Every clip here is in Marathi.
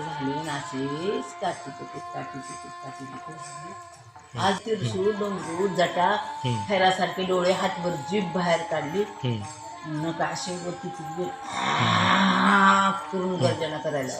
आणि अशीच काठी पिटीत काठी पिटीत काठी पिटीत आज तिरशू डोंगू जटा. फेरासारखे डोळे हातभर जीभ बाहेर काढली. नका असे वरती तिथे. करून गर्जना करायला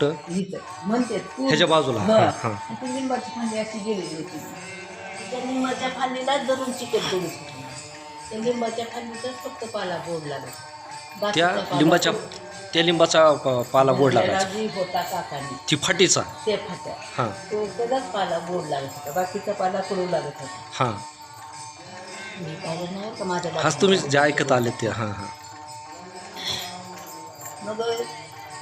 कुठं? इथं. म्हणते तू- ह्याच्या बाजूला. हा. हा, हा. आणि ती लिंबाची फांदी अशी गेलेली होती. त्या लिंबाच्या फांदीला धरून चिकट दोडत होती त्या लिंबाच्या फांदीचाच फक्त पाला गोड लागत त्या बाकीचा पाला लिंबाच्या त्या लिंबाचा प- पाला गोड त्याला लागायचा. जी होता काकाने ती फाटीचा. ते फाट्या. हां. तो त्याचाच पाला गोड लागत होता बाकीचा पाला कडू लागत होता. हां. मी पाहिलं नाही का माझ्या हाच तुम्ही जे ऐकत आले ते. हां हां. मग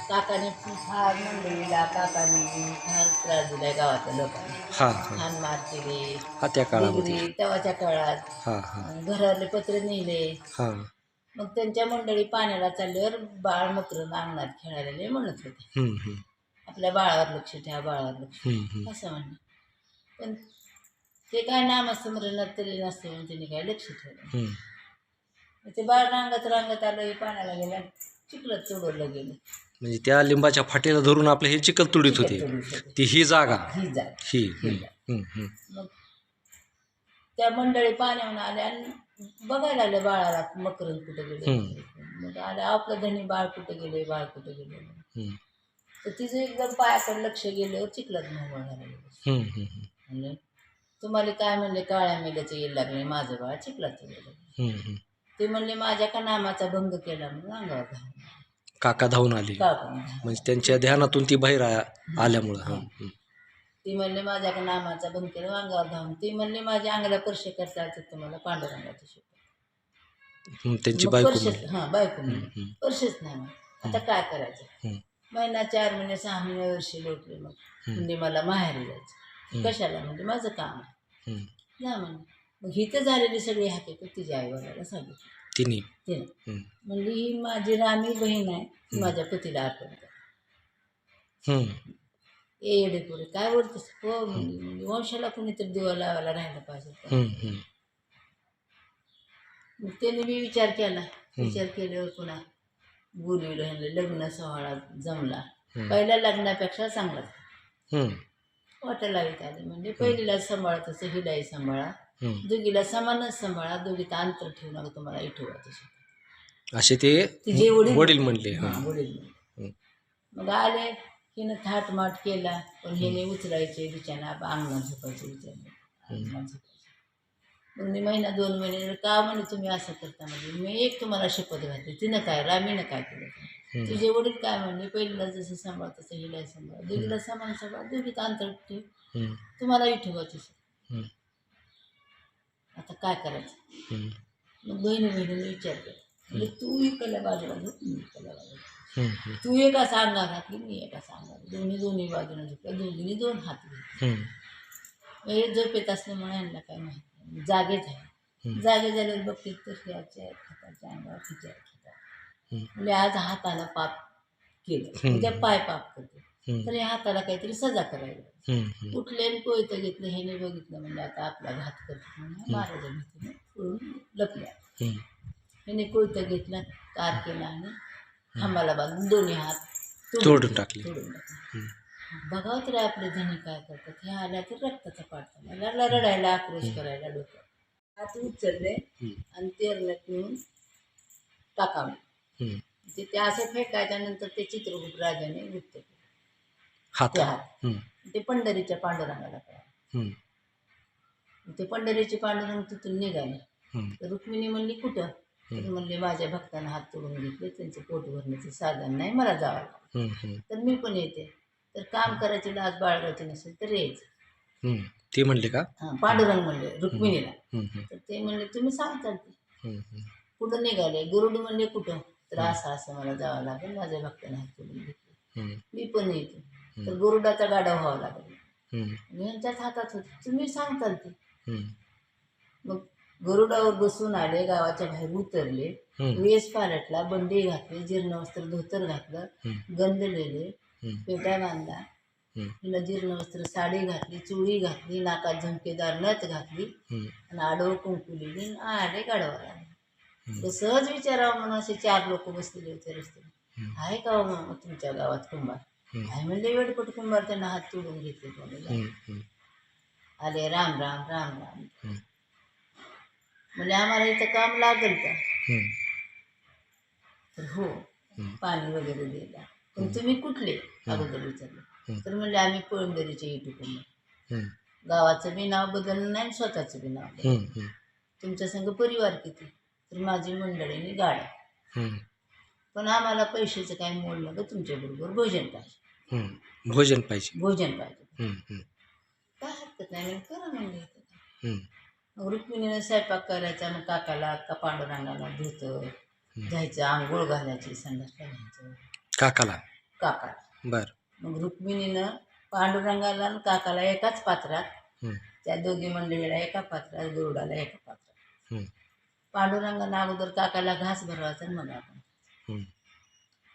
काकाने फार मंडळीला काकाने फार त्रास दिलाय गावातल्या लोकांना. हां हां. खान मार केले हा त्या काळामध्ये. तेव्हाच्या काळात. हां हां. घरातले पत्र नेले. हां. मग त्यांच्या मंडळी पाण्याला चालल्यावर बाळ मकर अंगणात खेळायला लय म्हणत होते. हम्म, हम्म, आपल्या बाळावर लक्ष ठेवा बाळावर लक्ष हम्म, हम्म. ठेवा असं म्हणणं पण ते काय नामस्मरणात तरी नसते म्हणून त्यांनी काय लक्ष ठेवलं हम्म. मग ते बाळ रांगत रांगत आलं हे पाण्याला गेलं चिखलात चोडवलं गेलं. म्हणजे त्या लिंबाच्या फाटीला धरून आपले हे चिखल तुडीत होते. ती ही जागा. ही जात ही. हम्म, हम्म, हम्म. मग त्या मंडळी पाण्याहून आल्या आणि बघायला आले बाळाला मकरंद कुठे गेले. मग आले आपलं धनी बाळ कुठे गेले बाळ कुठे गेले. हम्म, तर तिचं एकदम पायाकडे लक्ष गेलं चिखलात मोबाईल झाला. हम्म, हम्म, हम्म. म्हणजे तुम्हाला काय म्हणले काळ्या मेल्याचं येईल लागले माझं बाळ चिखलात गेलं हम्म, हम्म. ते म्हणले माझ्या का नामाचा भंग केला म्हणून अंगावर काका धावून आले. म्हणजे त्यांच्या ध्यानातून ती बाहेर आ- आल्यामुळं. हां. ती म्हणले माझ्या का नामाचा केला अंगावर धावून. ती म्हणले माझ्या अंगाला स्पर्श करता येतं तुम्हाला पांडुरंगाचं त्यांची मग बायको स्पर्शच हां बायको म्हणली. वर्षच नाही मग आता काय करायचं? महिना चार महिने सहा महिने वर्षे लोटले मग. म्हणजे मला माहेरी जायचं. कशाला? म्हणजे माझं काम आहे. हम्म. जा म्हणजे मग ही तर झालेली सगळी हकीकत तिच्या आई वडिलाला सांगितली. तिन्ही तिनं म्हणली ही माझी रामी बहीण आहे ती माझ्या पतीला कर हम्म, ए पुरे. काय बोलतेस? हो म्हणली म्हणजे वंशाला कुणीतरी दिवा लावायला राहायला पाहिजे. का? हम्म, हम्म. मग त्याने मी विचार केला. विचार केल्यावर पुन्हा बोलविलं ह्यांना लग्न सोहळा जमला. हम्म. पहिल्या लग्नापेक्षा चांगला. हम्म, वाटा लावित आले म्हणजे पहिलीला सांभाळा तसं हिलाही सांभाळा. दोघीला समानच सांभाळा दोघीत अंतर ठेवू नका तुम्हाला इठवायचं शिकवा. असे ते तिचे वडील वडील म्हणले वडील. मग आले हिनं थाटमाट केला पण हिने उचलायचे बिचाना अंगणात झोपायचे झोपायचे. मग मी महिना दोन महिने का म्हणे तुम्ही असं करता म्हणजे मी एक तुम्हाला शपथ घातली तिनं काय रामीनं काय केलं. तुझे वडील काय म्हणले पहिलीला जसं सांभाळ तसं हिला सांभाळ. दोघीला समान सांभाळ दोघीत अंतर ठेव. तुम्हाला हम्म, आता काय करायचं? मग बहिणी बहिणीने विचार केला म्हणजे तू इकडल्या बाजूला झोप मी इकडल्या बाजूला तू एका सांगा घातली मी एका सांगा दोन्ही दोन्ही बाजूने झोपल्या दोघींनी दोन हात घेतले. हे झोपेत असल्यामुळे यांना काय माहिती नाही. जागे झाले. जागे झाल्यावर बघते तर ह्याच्या हाताच्या अंगावर तिच्या. म्हणजे आज हाताला पाप केलं. उद्या पाय पाप करते तर या हाताला काहीतरी सजा करायला. उठले आणि कोयतं घेतलं ह्याने बघितलं. म्हणजे आता आपला घात करतो म्हणून महाराजा भीतीने पळून लपल्या. ह्याने कोयतं घेतला तार केला आणि खांबाला बांधून दोन्ही हात तोडून टाकले. तोडून टाकले. बघावं तर आपले धनी काय करतात. हे आल्या तर रक्ताचा पाडता. लागला रडायला आक्रोश करायला डोकं. हात उचलले आणि नेऊन टाकावले हम्म. ते असं फेकायच्या नंतर ते चित्रगुप्त राजाने गुप्त केलं हात ते हात हम्म, ते पंढरीच्या पांडुरंगाला कळालं ते पंढरीचे पांडुरंग तिथून निघाले. रुक्मिणी म्हणली कुठं? म्हणले माझ्या भक्तांना हात तोडून घेतले त्यांचं पोट भरण्याचं साधन नाही मला जावं तर मी पण येते. तर काम करायची लाज बाळगायची नसेल तर यायचं. ती म्हणली का? पांडुरंग म्हणले रुक्मिणीला. तर ते म्हणले तुम्ही सांगताल ते. कुठं निघाले? गुरुड म्हणले कुठं? तर असं असं मला जावं लागेल माझ्या भक्तांना हात तोडून घेतले. मी पण येते. तर गुरुडाचा गाडा व्हावा लागेल. यांच्याच हातात होते. तुम्ही सांगताल ते. मग गरुडावर बसून आले गावाच्या बाहेर उतरले. वेस पालटला बंडी घातली जीर्ण वस्त्र धोतर घातलं गंधलेले पेटा बांधला. तिला जीर्ण वस्त्र साडी घातली चुडी घातली नाकात झुमकेदार नथ घातली. आणि आडवं कुंकू लिहिली आणि आले. हम्म. तर सहज विचारावं म्हणून असे चार लोक बसलेले होते हम्म. आहे का हो तुमच्या गावात कुंभार? आहे म्हणले वेडपट कुंभार त्यांना हात तोडून घेतले कोणी. आले राम राम राम राम. म्हणजे आम्हाला इथं काम लागेल का? तर हो. पाणी वगैरे दिला. पण तुम्ही कुठले? अगोदर विचारलं. तर म्हणले आम्ही पळंदरीचे हम्म, गावाचं बी नाव बदललं नाही आणि स्वतःचं बी नाव तुमच्या संग परिवार किती? तर माझी मंडळीने गाड्या. पण आम्हाला पैशाचं काही मोल नका तुमच्याबरोबर भोजन पाहिजे. हम्म. भोजन पाहिजे. भोजन पाहिजे. हम्म, हम्म, काय हरकत नाही म्हणून करा म्हणले. हम्म, मग रुक्मिणीनं स्वयंपाक करायचा मग काकाला का पांडुरंगाला धुतं जायचं आंघोळ घालायची संध्याकाळ घ्यायचं काकाला? काका. बर. मग रुक्मिणीनं पांडुरंगाला आणि काकाला एकाच पात्रात हम्म, त्या दोघी मंडळीला एका पात्रात गरुडाला एका पात्रात. हम्म, पांडुरंगानं अगोदर काकाला घास भरवायचा आणि मग आपण. हम्म,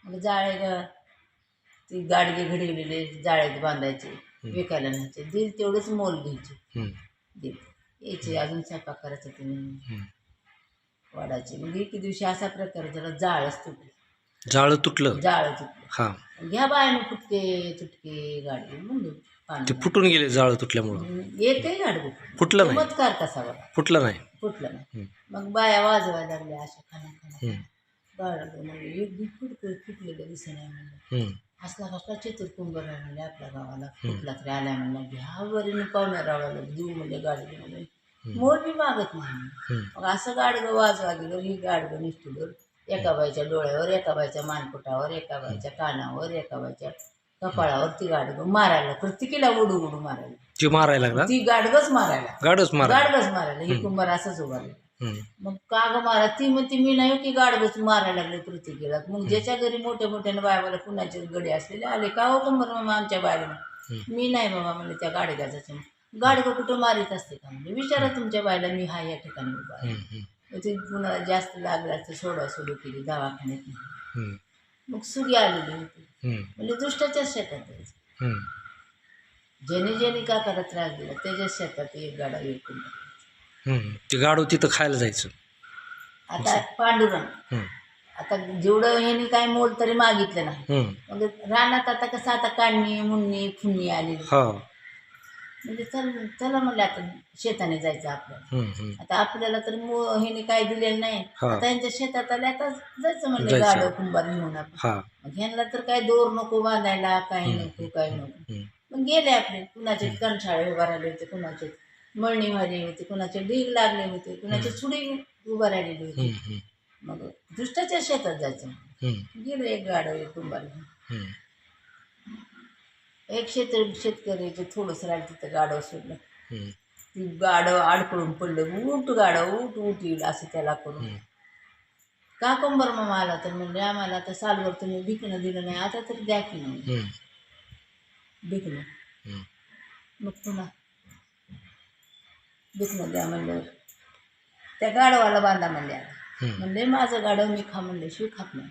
मग जाळे ग- ती गाडगे घडवलेले जाळ्यात बांधायचे विकायला न्यायचे. दिल तेवढंच मोल घ्यायचे. दिल. यायचे अजून स्वयंपाक करायचा तुम्ही हम्म. वाढायचे. मग एके दिवशी असा प्रकार झाला जाळच तुटले. जाळं तुटलं? जाळ तुटलं. हा. घ्या बायानं फुटके तुटके गाडी म्हणले ते. फुटून गेले जाळं तुटल्यामुळं? एकही गाडी फुटलं नाही. चमत्कार कसा बघा. फुटलं नाही? फुटलं नाही. मग बाया वाजवायला लागल्या अशा खाना खाना हम्म, गाडा म्हणजे एक फुटकं फुटलेलं दिसे नाही म्हणलं हम्म, असला कसला चित्र कुंभार आहे म्हणजे आपल्या गावाला कुठला तरी आल्या म्हणलं घ्या वरीने पाहुण्या रावाला देऊ म्हणजे गाडी म्हणजे मोर बी मागत नाही. मग असं गाडगं वाजवा गेलं ही गाडगं निष्ठुलं एका बाईच्या डोळ्यावर एका बाईच्या मानपुटावर एका बाईच्या कानावर एका बाईच्या कपाळावर ती गाडगं मारायला प्रत्येकीला उडू उडू मारायला ती मारायला ती गाडगच मारायला गाडच मारा गाडगच मारायला ही कुंभार असंच उभारलं. मग का ग मारा? ती म्हणते मी नाही हो की गाडगच मारायला लागले प्रत्येकीला मग ज्याच्या घरी मोठ्या मोठ्याने बायवाला कुणाचे गडी असलेले आले का हो कुंभार मामा आमच्या बायला? मी नाही बाबा म्हणले त्या गाडग्याचं गाडगं कुठं मारित असते का? म्हणजे विचारा तुमच्या बायला मी हा या ठिकाणी उभा आहे. मग ते कुणाला जास्त लागला तर सोडा सोडू केली दवाखान्यात मग सुगी आलेली होती. म्हणजे दुष्टाच्याच शेतात ज्याने ज्याने काकाला त्रास दिला त्याच्याच शेतात एक गाडा विकून हम्म. ते गाडू तिथं खायला जायचं. आता पांडुरंग. हम्म, आता जेवढं ह्याने काय मोल तरी मागितलं नाही. हम्म, मग रानात आता कसं आता काढणी मुन्नी फुन्नी आलेली. हा. म्हणजे चल चला म्हणलं आता शेताने जायचं आपल्याला. हम्म, हम्म, आता आपल्याला तर मो ह्याने काय दिलेलं नाही. हा. आता यांच्या शेतात आले आता जायचं म्हणलं जायचं. गाडं कुंभार घेऊन आपण. हा. मग ह्यांना तर काय दोर नको बांधायला काही नको काय नको. हम्म, मग गेले आपले. कुणाचे कणछाळे उभा राहिले होते कुणाचे? मळणी व्हायली होती कुणाचे डीग लागले होते कुणाचे सुडी उभा राहिलेली होती. हम्म, हम्म, मग दुष्टाच्या शेतात जायचं. हम्म, गेलं एक गाडं एक हम्म, एक शेत शेतकऱ्याचे थोडंसं राहिलं तिथं गाडं सोडलं. हम्म, ती गाडं आडकडून पडलं. उठ गाडं उठ उठ येईल असं त्याला करून. हम्म. का कंबर मामा आला तर म्हणजे आम्हाला आता सालवर तुम्ही भिकणं दिलं नाही आता तरी द्या की नाही. हम्म, भिकणं. हम्म, मग पुन्हा भिकणं द्या म्हणल्यावर त्या गाडवाला बांधा म्हणले हम्म, म्हणले माझं गाडव मी खा म्हणले शिव खात नाही.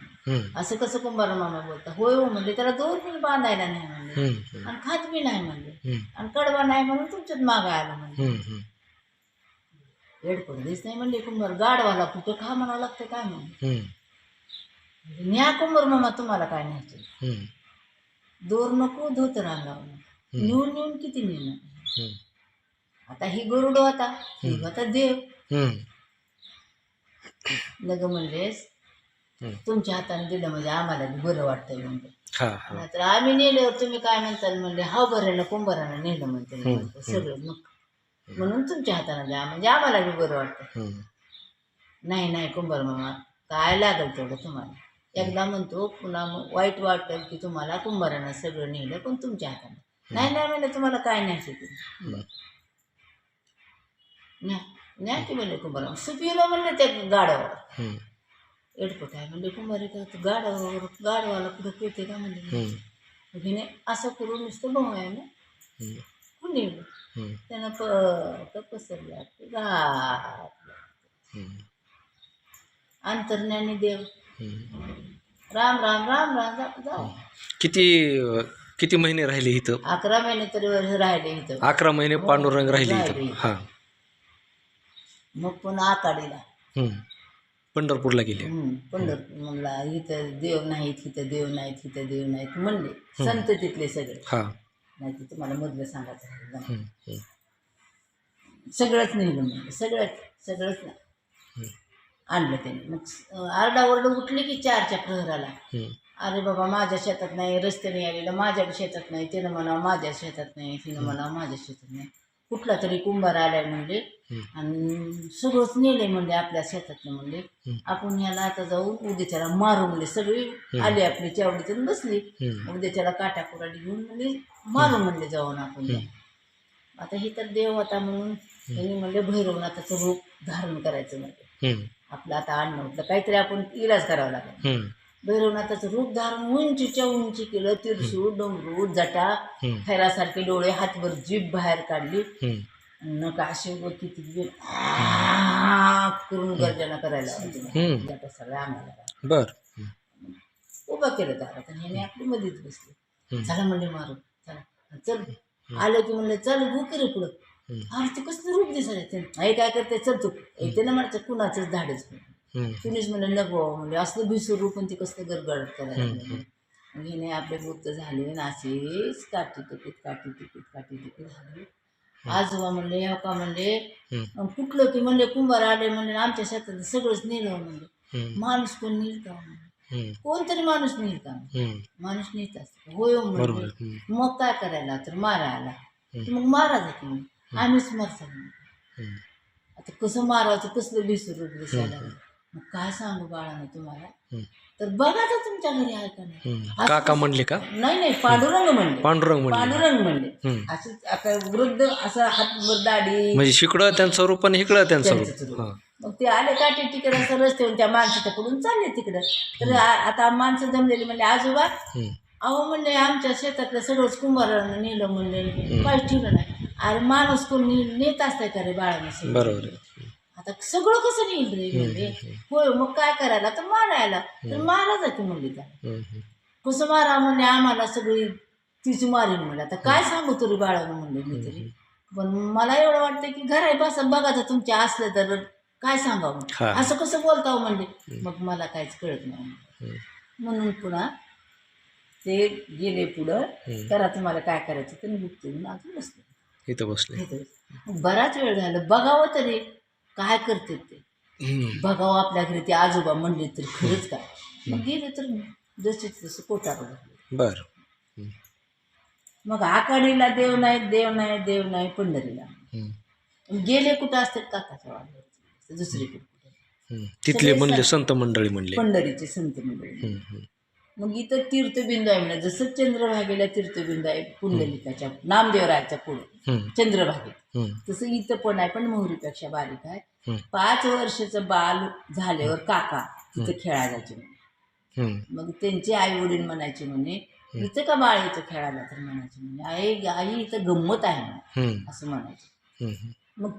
असं कसं कुंभार मामा बोलता होय हो म्हणले त्याला दोन पण बांधायला नाही म्हणले. आणि खात बी नाही म्हणले. आणि कडवा नाही म्हणून तुमच्यात मागा आला म्हणले. एडपड दिस नाही म्हणले कुंभार गाडवाला कुठं खा म्हणावं लागतं काय म्हणून न्या कुंभार मामा तुम्हाला काय न्यायचं? दोर नको धोत रांगावं नेऊन नेऊन किती नेणार? आता ही गरुड होता ही होता देव. लग म्हणलेस हम्म. तुमच्या हाताने दिलं म्हणजे आम्हाला बी बरं वाटतंय म्हणलं हा नाहीतर आम्ही नेल्यावर तुम्ही काय म्हणताल म्हणले हा बऱ्यानं कुंभारानं नेलं म्हणते. सगळं मग. म्हणून तुमच्या हाताने द्या म्हणजे आम्हाला बी बरं वाटतं नाही नाही कुंभार मामा काय लागेल तेवढं तुम्हाला. एकदा म्हणतो पुन्हा वाईट वाटेल की तुम्हाला कुंभारानं सगळं नेलं पण तुमच्या हाताने. नाही नाही म्हणलं तुम्हाला काय नाही शिकलं बरं. नाही की म्हणले कुंभार सुपिलो म्हणले त्या गाड्यावर. एडपट आहे म्हणजे कुंभारी का तू गाड्यावर गाडवाला कुठं पेते का म्हणले? हिने असं करून नुसतं भाऊ आहे ना. कुणी. त्यानं प पसरल्या घातलं. अंतर्ज्ञानी देव. राम राम राम राम जा किती किती महिने राहिले इथं? अकरा महिने तरी वर राहिले इथं. अकरा महिने पांडुरंग राहिले राहिले. इथं हां. मग पुन्हा आकाडीला हम्म. पंढरपूरला गेले. हम्म, पंढरपूर म्हणला इथं देव नाहीत इथं देव नाहीत इथं देव नाहीत. म्हणले. संत तिथले सगळे. हां. नाही तर तुम्हाला मधलं सांगायचं राहिलं. हम्म. हम्म. सगळंच नेलं म्हणलं सगळंच सगळंच हम्म. आणलं त्याने. मग आरडाओरड उठली की चारच्या प्रहराला. हम्म. अरे बाबा माझ्या शेतात नाही रस्त्याने आलेलं माझ्या शेतात नाही त्यानं म्हणावं माझ्या शेतात नाही तिनं म्हणावं माझ्या शेतात नाही. कुठला तरी कुंभार आलाय म्हणले. आणि सगळंच नेलंय म्हणले आपल्या शेतातलं म्हणले. आपण ह्याला आता जाऊन उद्याच्याला मारू म्हणले सगळी आली आपली चावडीतून बसली. उद्याच्याला काटा कुराडी घेऊन म्हणजे मारू म्हणले जाऊन आपण. आता हे तर देव होता म्हणून त्यांनी म्हणले भैरवनाथाचं रूप धारण करायचं म्हणजे. आपलं आता अन्न उठलं काहीतरी आपण इलाज करावा लागेल. भैरवनाथाचं रूप धारण उंचीच्या उंची केलं तिरसू डोंगरू जटा. खैरासारखे डोळे हातभर जीभ बाहेर काढली. नका असे वर किती करून गर्जना करायला. जटा सगळ्या आम्हाला बर. उभा केलं दारात आणि ह्याने आपली मध्येच बसली. चला म्हणले मारू. चला. चल. आलं की म्हणलं चल भूक रे पुढं. अरे ते कसलं रूप दिसायचं? हे काय करते? चल तू. हे त्यानं म्हणायचं कुणाचंच धाडच कुणीच म्हणलं नको. म्हणजे असलं भिसूर रूप आणि ते कसलं गडगड करायला हम्म. लागलं. मग हिने आपले गुप्त झाले असेच काठी टिकीत काठी टिकीत काठी टिकीत झाले. आजोबा म्हणले ह्या का? म्हणले कुठलं की? म्हणले कुंभार आले म्हणले आमच्या शेतात सगळंच नेलं म्हणले. माणूस कोण. हम्म. कोणतरी माणूस हम्म. माणूस नेत असतो. होय हो म्हणले. मग काय करायला तर मारायला मग मारा जाते मग आम्हीच मरतो. आता कसं मारायचं कसलं रूप दिसायला. मग काय सांगू बाळानं तुम्हाला. तर बघा तर तुमच्या घरी आहे का नाही. काका म्हणले का? नाही नाही पांडुरंग म्हणले. पांडुरंग म्हणले. पांडुरंग म्हणले. असं आता वृद्ध असं हातभर दाढी म्हणजे शिकडं त्यांचं रूप आणि इकडं त्यांचं रूप. मग ते आले काठी तिकडे असं रस्त्यावरून त्या माणसाच्या कडून चालले तिकडं. तर आता माणसं जमलेली म्हणले आजोबा. अहो म्हणले आमच्या शेतातलं सगळंच कुंभारानं नेलं म्हणले. काहीच ठेवलं नाही. अरे माणूस कोण नेत असताय का रे सगळं? बरोबर आता सगळं कसं नेईल रे म्हणले होय मग काय करायला? तर मारायला. तर मारा जाते म्हणले त्या. कसं मारा म्हणले आम्हाला सगळी? तीच मारीन म्हणले आता काय सांगू तरी बाळानं म्हणले मी तरी. पण मला एवढं वाटतं की घराई बसा बघायचं तुमच्या असलं तर काय सांगावं. असं कसं बोलताव म्हणले? मग मला काहीच कळत नाही. म्हणून पुन्हा ते गेले पुढं. करा तुम्हाला काय करायचं ते गुप्त म्हणून अजून बसले. इथं बसले. बराच वेळ झाला. बघावं तरी. काय करते ते. बघावं आपल्या घरी ते आजोबा म्हणले तर खरंच काय मग गेले तर जसे तसं पोटावर. बर. मग आकाडीला देव नाही देव नाही देव नाही पंढरीला. गेले कुठं असतात काकाच्या वाड्यावरती दुसरीकडे. तिथले म्हणले संत मंडळी म्हणले पंढरीचे संत मंडळी. मग इथं तीर्थबिंदू आहे म्हणजे जसं चंद्रभागेला तीर्थबिंदू आहे पुंडलिकाच्या नामदेवरायाच्या पुढे. चंद्रभागेत. तसं इथं पण आहे पण मोहरीपेक्षा बारीक आहे. पाच वर्षाचं बाल झाल्यावर काका तिथं खेळायला जायचे म्हणे. मग त्यांचे आई वडील म्हणायचे म्हणे इथं का बाळ इथं खेळायला तर म्हणायचे म्हणे आई आई इथं गंमत आहे म्हणे. असं म्हणायचे. मग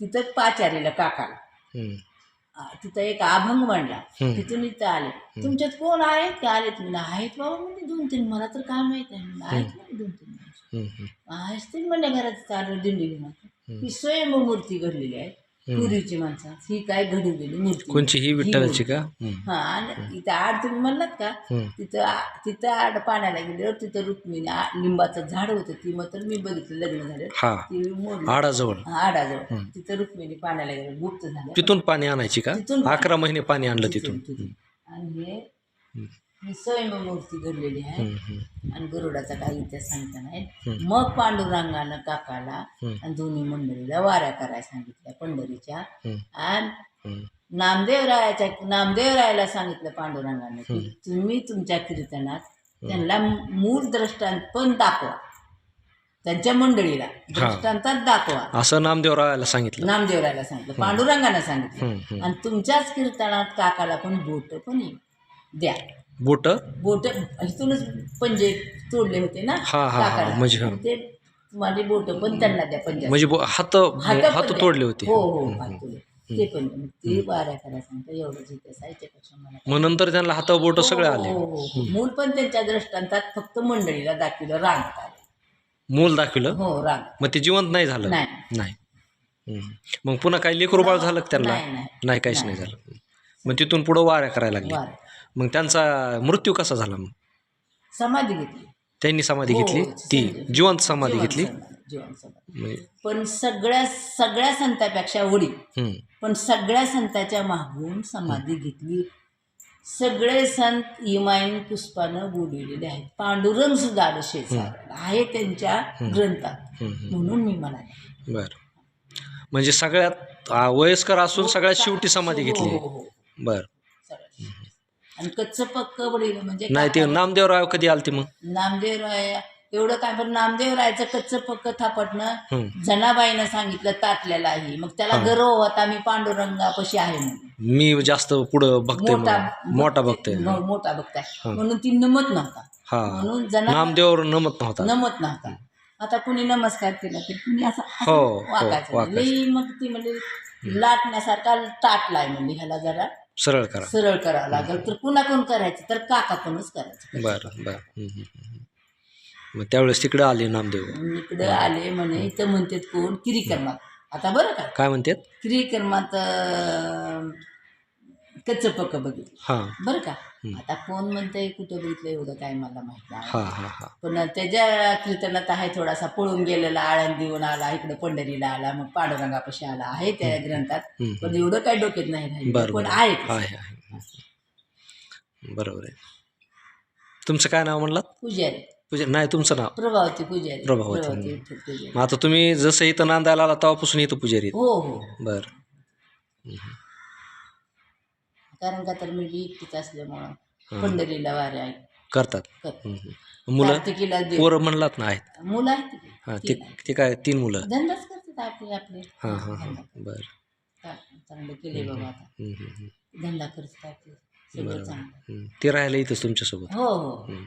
तिथं पाचारीला काकाला तिथं एक अभंग हम्म. तिथून इथं आले. तुमच्यात कोण आहेत? का आलेत म्हणलं आहेत बाबा म्हणजे दोन तीन. मला तर काय माहीत आहे. म्हणलं आहेत ना दोन तीन माणसं. हम्म. असतील म्हणजे घरात चालू दिंडी घेऊन ही स्वयंमूर्ती घडलेली आहे. पूर्वीची माणसं. ही काय घडवलेली मूर्ती कोणची? ही विठ्ठलाची का. हा आणि इथं आड तुम्ही म्हणलात का. तिथं आ- तिथं आड पाण्याला गेल्यावर तिथं रुक्मिणी आ- लिंबाचं झाड होतं. ती मग तर मी बघितलं लग्न झालं हा. ती मोडली. आडाजवळ. आडाजवळ. तिथं रुक्मिणी पाण्याला गेलं गुप्त झालं तिथून पाणी आणायची का? तिथून अकरा महिने पाणी आणलं तिथून. तिथून. आणि हे. ही स्वयंमूर्ती घडलेली आहे. आणि गरुडाचा काही इतिहास सांगता नाही मग पांडुरंगानं काकाला. आणि दोन्ही मंडळीला वाऱ्या करायला सांगितल्या पंढरीच्या. आणि. नामदेवरायाच्या नामदेवरायाला सांगितलं पांडुरंगाने की. तुम्ही तुमच्या कीर्तनात त्यांना मूळ दृष्टांत पण दाखवा त्यांच्या मंडळीला दृष्टांतात दाखवा असं नामदेवरायाला सांगितलं नामदेवरायाला सांगितलं पांडुरंगाने सांगितलं. आणि तुमच्याच कीर्तनात काकाला पण बोट पण. द्या बोट? बोट इथूनच पंजे तोडले होते ना हा, हा, हा, काकाला. म्हणजे हा. ते तुम्हाला बोट पण त्यांना द्या पंजा म्हणजे बो- हात हात तोडले होते. हो हो हात तोडले. ते पण ते वाऱ्या करा सांगता त्याच्यापेक्षा मला मग नंतर त्यांना हात बोट सगळे आले. हो, हो, हो. मूल पण त्यांच्या दृष्टांतात फक्त मंडळीला दाखवलं रांगत आले. मूल दाखवलं? हो रांग. मग ते जिवंत नाही झालं? नाही. नाही. हम्म. मग पुन्हा काही लेकरू बाळ झालं का त्यांना? नाही, नाही. नाही काहीच नाही. झालं. मग तिथून पुढं वाऱ्या करायला लागले. वाऱ्या. मग त्यांचा मृत्यू कसा झाला मग? समाधी घेतली. त्यांनी समाधी हो, घेतली? ती समाधी. जिवंत समाधी जीवन घेतली? समाधी, जीवन समाधी. म्हणजे पण सगळ्या सगळ्या संतांपेक्षा वडील. हम्म. पण सगळ्या संतांच्या मागून समाधी घेतली. सगळे संत इमाईन पुष्पानं बोलवलेले आहेत. पांडुरंग सुद्धा आहे त्यांच्या ग्रंथात. हम्म. म्हणून मी म्हणाले. बर. म्हणजे सगळ्यात आ, वयस्कर असून सगळ्यात शेवटी समाधी हो, घेतली. हो, हो. बर. आणि कच्च पक्क वडील म्हणजे नाही ते नामदेवराव कधी आलते मग? नामदेवराय एवढं काय पण नामदेवरायचं कच्च पक्क थापटणं हम्म. जनाबाईनं सांगितलं ताटलेलं आहे मग त्याला गर्व होता मी पांडुरंगापाशी आहे म्हणून. मी जास्त पुढं बघते मोठा मोठा बघते मो- मोठा बघताय. म्हणून ती नमत नव्हता. हा. म्हणून जना नामदेव नमत नव्हता. नमत नव्हता. आता कुणी नमस्कार केला की कुणी असं असं हो, हो, वाकायचं वाकायचं. लई मग ती म्हणजे लाटण्यासारखा ताटलाय म्हणजे ह्याला जरा. सरळ करा. सरळ करावं लागेल. तर पुन्हा कोण करायचं? तर काका कोणच करायचं. बर बर. मग त्यावेळेस तिकडे आले नामदेव? इकडं आले म्हणे इथं म्हणतात कोण? किरीकर्मात आता बरं का? काय म्हणतात? किरीकर्मात कच्च पक्क बघितलं. हा. बरं का? आता कोण म्हणतंय कुठं बघितलं एवढं काय मला माहीत नाही. हा हा हा. पण त्याच्या कीर्तनात आहे थोडासा पळून गेलेला आळंदीहून आला इकडे पंढरीला आला मग पांडुरंगापाशी आला आहे त्या ग्रंथात हम्म. पण एवढं काय डोक्यात नाही राहिलं बरं पण बरं आहे आहे आहे. बरोबर आहे. तुमचं काय नाव म्हणलात? पुजारी. पूजा नाही तुमचं नाव? प्रभावती पुजारी. प्रभावती. पुजारी. मग आता तुम्ही जसं इथं नांदायला आला तेव्हापासून इथं पुजारी आहेत. हो हो. बर. कारण का तर मी एकटीच असल्यामुळं पंढरीला वारे आहे करतात. करते. हम्म, हम्म. मुलं? कार्तिकीला दे पोरं म्हणलात ना आहेत. मुलं आहेत ती. हा ते ते काय तीन मुलं? धंदाच करतात आपले आपले. हा हा हा. बर. चा- चांगलं केले बाबा आता. हम्म, हम्म, हम्म. धंदा करतात आपले. सगळं चांगलं. हम्म. ते राहायला इथंच तुमच्यासोबत. हो हो. हम्म.